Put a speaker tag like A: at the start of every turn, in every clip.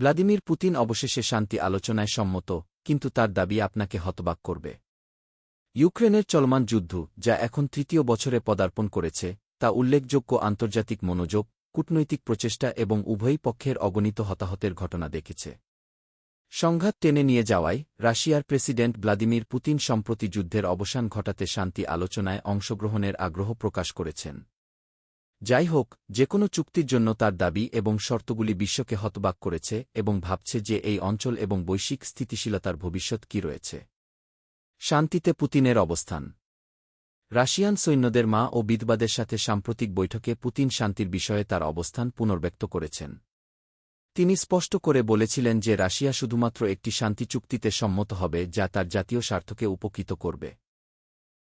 A: Vladimir Putin অবশেষে শান্তি আলোচনায় সম্মত, কিন্তু তার দাবি আপনাকে হতবাক করবে। ইউক্রেনের চলমান যুদ্ধ, যা এখন তৃতীয় বছরে পদার্পণ করেছে, তা উল্লেখযোগ্য আন্তর্জাতিক মনোযোগ, কূটনৈতিক প্রচেষ্টা এবং উভয় পক্ষের অগণিত হতাহতের ঘটনা দেখেছে। সংঘাত টেনে নিয়ে যাওয়ায় রাশিয়ার প্রেসিডেন্ট ভ্লাদিমির পুতিন সম্প্রতি যুদ্ধের অবসান ঘটাতে শান্তি আলোচনায় অংশগ্রহণের আগ্রহ প্রকাশ করেছেন। যাই হোক যে কোনো চুক্তির জন্য তার দাবি এবং শর্তগুলি বিশ্বকে হতবাক করেছে এবং ভাবছে যে এই অঞ্চল এবং বৈশ্বিক স্থিতিশীলতার ভবিষ্যৎ কি রয়েছে। শান্তিতে পুতিনের অবস্থান। রাশিয়ান সৈন্যদের মা ও বিদবাদের সাথে সাম্প্রতিক বৈঠকে পুতিন শান্তির বিষয়ে তার অবস্থান পুনর্ব্যক্ত করেছেন। তিনি স্পষ্ট করে বলেছিলেন যে রাশিয়া শুধুমাত্র একটি শান্তি চুক্তিতে সম্মত হবে যা তার জাতীয় স্বার্থকে উপকৃত করবে।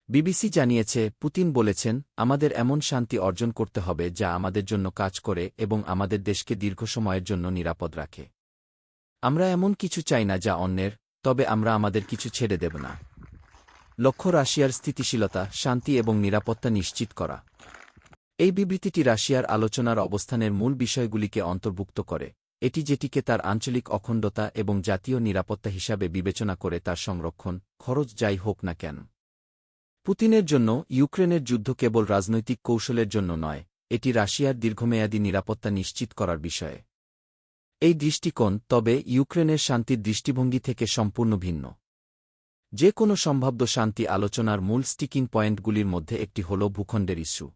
A: বিবিসি জানিয়েছে, পুতিন বলেছেন, আমাদের এমন শান্তি অর্জন করতে হবে যা আমাদের জন্য কাজ করে এবং আমাদের দেশকে দীর্ঘ সময়ের জন্য নিরাপদ রাখে। আমরা এমন কিছু চাই না যা অন্যের, তবে আমরা আমাদের কিছু ছেড়ে দেব না। লক্ষ্য রাশিয়ার স্থিতিশীলতা, শান্তি এবং নিরাপত্তা নিশ্চিত করা। এই বিবৃতিটি রাশিয়ার আলোচনার অবস্থানের মূল বিষয়গুলিকে অন্তর্ভুক্ত করে। এটি যেটিকে তার আঞ্চলিক অখণ্ডতা এবং জাতীয় নিরাপত্তা হিসাবে বিবেচনা করে তার সংরক্ষণ, খরচ যাই হোক না কেন। পুতিনের জন্য ইউক্রেনের যুদ্ধ কেবল রাজনৈতিক কৌশলের জন্য নয়, এটি রাশিয়ার দীর্ঘমেয়াদী নিরাপত্তা নিশ্চিত করার বিষয়ে। এই দৃষ্টিকোণ তবে ইউক্রেনের শান্তির দৃষ্টিভঙ্গি থেকে সম্পূর্ণ ভিন্ন। যে কোনো সম্ভাব্য শান্তি আলোচনার মূল স্টিকিং পয়েন্টগুলির মধ্যে একটি হল ভূখণ্ডের ইস্যু।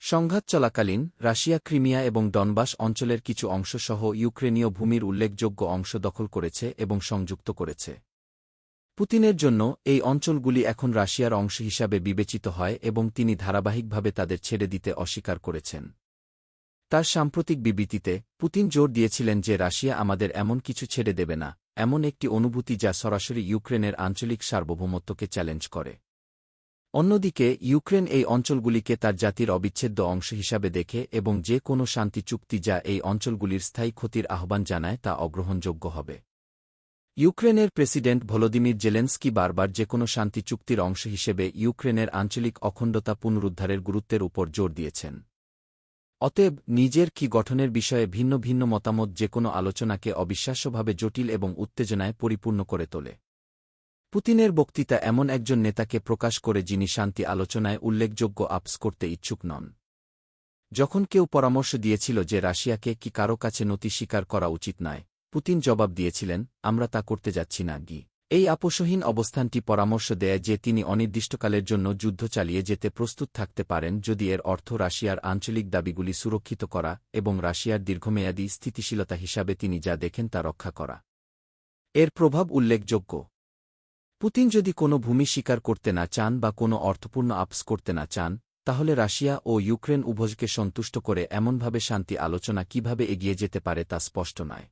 A: সংঘাত চলাকালীন রাশিয়া, ক্রিমিয়া এবং ডনবাস অঞ্চলের কিছু অংশসহ ইউক্রেনীয় ভূমির উল্লেখযোগ্য অংশ দখল করেছে এবং সংযুক্ত করেছে। পুতিনের জন্য এই অঞ্চলগুলি এখন রাশিয়ার অংশ হিসাবে বিবেচিত হয় এবং তিনি ধারাবাহিকভাবে তাদের ছেড়ে দিতে অস্বীকার করেছেন। তার সাম্প্রতিক বিবৃতিতে, পুতিন জোর দিয়েছিলেন যে রাশিয়া আমাদের এমন কিছু ছেড়ে দেবে না, এমন একটি অনুভূতি যা সরাসরি ইউক্রেনের আঞ্চলিক সার্বভৌমত্বকে চ্যালেঞ্জ করে। অন্যদিকে, ইউক্রেন এই অঞ্চলগুলিকে তার জাতির অবিচ্ছেদ্য অংশ হিসাবে দেখে এবং যে কোনো শান্তি চুক্তি যা এই অঞ্চলগুলির স্থায়ী ক্ষতির আহ্বান জানায় তা অগ্রহণযোগ্য হবে। ইউক্রেনের প্রেসিডেন্ট ভলোদিমির জেলেন্সকি বারবার যে কোনো শান্তি চুক্তির অংশ হিসেবে ইউক্রেনের আঞ্চলিক অখণ্ডতা পুনরুদ্ধারের গুরুত্বের উপর জোর দিয়েছেন। অতএব, নিজের কি গঠনের বিষয়ে ভিন্ন ভিন্ন মতামত যে কোনো আলোচনাকে অবিশ্বাস্যভাবে জটিল এবং উত্তেজনায় পরিপূর্ণ করে তোলে। পুতিনের বক্তৃতা এমন একজন নেতাকে প্রকাশ করে যিনি শান্তি আলোচনায় উল্লেখযোগ্য আপস করতে ইচ্ছুক নন। যখন কেউ পরামর্শ দিয়েছিল যে রাশিয়াকে কি কারও কাছে নতি স্বীকার করা উচিত নয় পুতিন জবাব দিয়েছিলেন, আমরা তা করতে যাচ্ছি না, গি। এই আপোষহীন অবস্থানটি পরামর্শ দেয় যে তিনি অনির্দিষ্টকালের জন্য যুদ্ধ চালিয়ে যেতে প্রস্তুত থাকতে পারেন যদি এর অর্থ রাশিয়ার আঞ্চলিক দাবিগুলি সুরক্ষিত করা এবং রাশিয়ার দীর্ঘমেয়াদী স্থিতিশীলতা হিসাবে তিনি যা দেখেন তা রক্ষা করা। এর প্রভাব উল্লেখযোগ্য। পুতিন যদি কোনো ভূমি স্বীকার করতে না চান বা কোনো অর্থপূর্ণ আপস করতে না চান, তাহলে রাশিয়া ও ইউক্রেন উভয়কে সন্তুষ্ট করে এমনভাবে শান্তি আলোচনা কীভাবে এগিয়ে যেতে পারে তা স্পষ্ট নয়।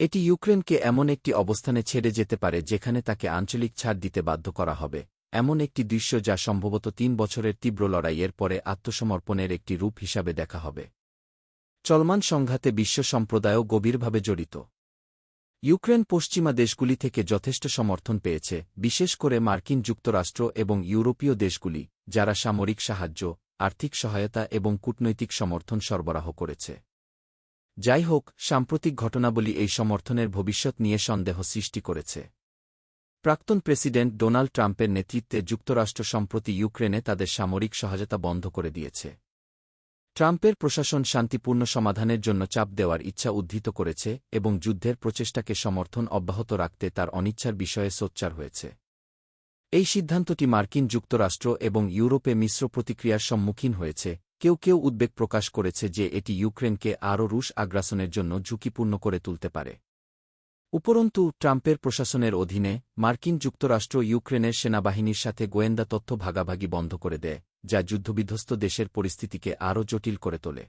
A: এটি ইউক্রেনকে এমন একটি অবস্থানে ছেড়ে যেতে পারে যেখানে তাকে আঞ্চলিক ছাড় দিতে বাধ্য করা হবে। এমন একটি দৃশ্য যা সম্ভবত তিন বছরের তীব্র লড়াইয়ের পরে আত্মসমর্পণের একটি রূপ হিসাবে দেখা হবে। চলমান সংঘাতে বিশ্ব সম্প্রদায়ও গভীরভাবে জড়িত। ইউক্রেন পশ্চিমা দেশগুলি থেকে যথেষ্ট সমর্থন পেয়েছে, বিশেষ করে মার্কিন যুক্তরাষ্ট্র এবং ইউরোপীয় দেশগুলি, যারা সামরিক সাহায্য, আর্থিক সহায়তা এবং কূটনৈতিক সমর্থন সরবরাহ করেছে। যাই হোক সাম্প্রতিক ঘটনাবলী এই সমর্থনের ভবিষ্যৎ নিয়ে সন্দেহ সৃষ্টি করেছে। প্রাক্তন প্রেসিডেন্ট ডোনাল্ড ট্রাম্পের নেতৃত্বে যুক্তরাষ্ট্র সম্প্রতি ইউক্রেনে তাদের সামরিক সহায়তা বন্ধ করে দিয়েছে। ট্রাম্পের প্রশাসন শান্তিপূর্ণ সমাধানের জন্য চাপ দেওয়ার ইচ্ছা উদ্ধৃত করেছে এবং যুদ্ধের প্রচেষ্টাকে সমর্থন অব্যাহত রাখতে তার অনিচ্ছার বিষয়ে সোচ্চার হয়েছে। এই সিদ্ধান্তটি মার্কিন যুক্তরাষ্ট্র এবং ইউরোপে মিশ্র প্রতিক্রিয়ার সম্মুখীন হয়েছে কেউ কেউ উদ্বেগ প্রকাশ করেছে যে এটি ইউক্রেনকে আরও রুশ আগ্রাসনের জন্য ঝুঁকিপূর্ণ করে তুলতে পারে। উপরন্তু, ট্রাম্পের প্রশাসনের অধীনে মার্কিন যুক্তরাষ্ট্র ইউক্রেনের সেনাবাহিনীর সাথে গোয়েন্দা তথ্য ভাগাভাগি বন্ধ করে দেয়, যা যুদ্ধবিধ্বস্ত দেশের পরিস্থিতিকে আরও জটিল করে তোলে।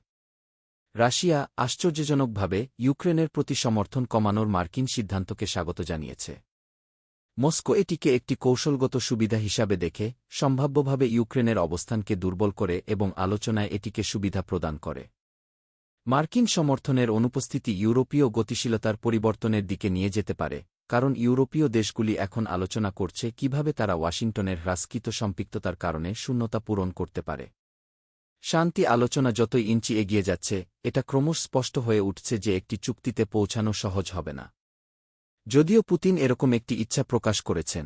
A: রাশিয়া আশ্চর্যজনকভাবে ইউক্রেনের প্রতি সমর্থন কমানোর মার্কিন সিদ্ধান্তকে স্বাগত জানিয়েছে। মস্কো এটিকে একটি কৌশলগত সুবিধা হিসাবে দেখে, সম্ভাব্যভাবে ইউক্রেনের অবস্থানকে দুর্বল করে এবং আলোচনায় এটিকে সুবিধা প্রদান করে। মার্কিন সমর্থনের অনুপস্থিতি ইউরোপীয় গতিশীলতার পরিবর্তনের দিকে নিয়ে যেতে পারে, কারণ ইউরোপীয় দেশগুলি এখন আলোচনা করছে কীভাবে তারা ওয়াশিংটনের হ্রাসকৃত সম্পৃক্ততার কারণে শূন্যতা পূরণ করতে পারে। শান্তি আলোচনা যতই ইঞ্চি এগিয়ে যাচ্ছে, এটা ক্রমশ স্পষ্ট হয়ে উঠছে যে একটি চুক্তিতে পৌঁছানো সহজ হবে না। যদিও পুতিন এরকম একটি ইচ্ছা প্রকাশ করেছেন।